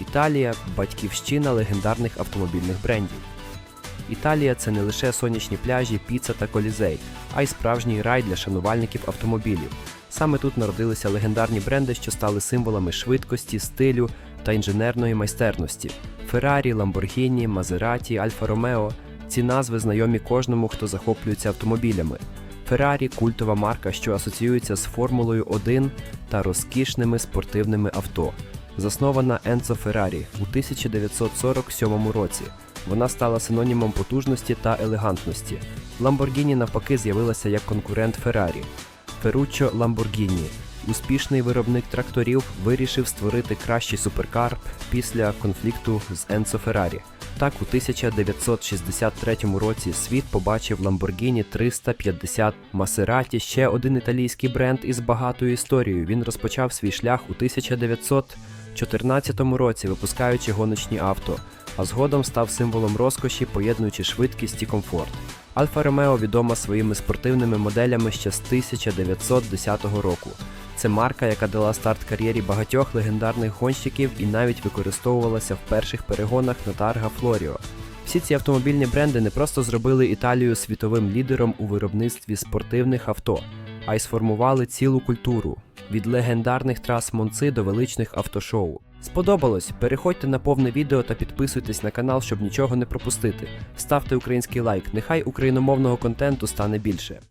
Італія батьківщина легендарних автомобільних брендів. Італія це не лише сонячні пляжі, піца та колізей, а й справжній рай для шанувальників автомобілів. Саме тут народилися легендарні бренди, що стали символами швидкості, стилю та інженерної майстерності: Феррарі, Ламборгіні, Мазераті, Альфа Ромео. Ці назви знайомі кожному, хто захоплюється автомобілями. Феррарі культова марка, що асоціюється з Формулою 1 та розкішними спортивними авто. Заснована Енцо Феррарі у 1947 році. Вона стала синонімом потужності та елегантності. Lamborghini навпаки з'явилася як конкурент Феррарі. Ferruccio Lamborghini успішний виробник тракторів вирішив створити кращий суперкар після конфлікту з Енцо Феррарі. Так, у 1963 році світ побачив Lamborghini 350 Maserati, ще один італійський бренд із багатою історією. Він розпочав свій шлях у 1914 році, випускаючи гоночні авто, а згодом став символом розкоші, поєднуючи швидкість і комфорт. Альфа Ромео відома своїми спортивними моделями ще з 1910 року. Це марка, яка дала старт кар'єрі багатьох легендарних гонщиків і навіть використовувалася в перших перегонах на Тарга Флоріо. Всі ці автомобільні бренди не просто зробили Італію світовим лідером у виробництві спортивних авто, а й сформували цілу культуру від легендарних трас Монци до величних автошоу. Сподобалось? Переходьте на повне відео та підписуйтесь на канал, щоб нічого не пропустити. Ставте український лайк, нехай україномовного контенту стане більше.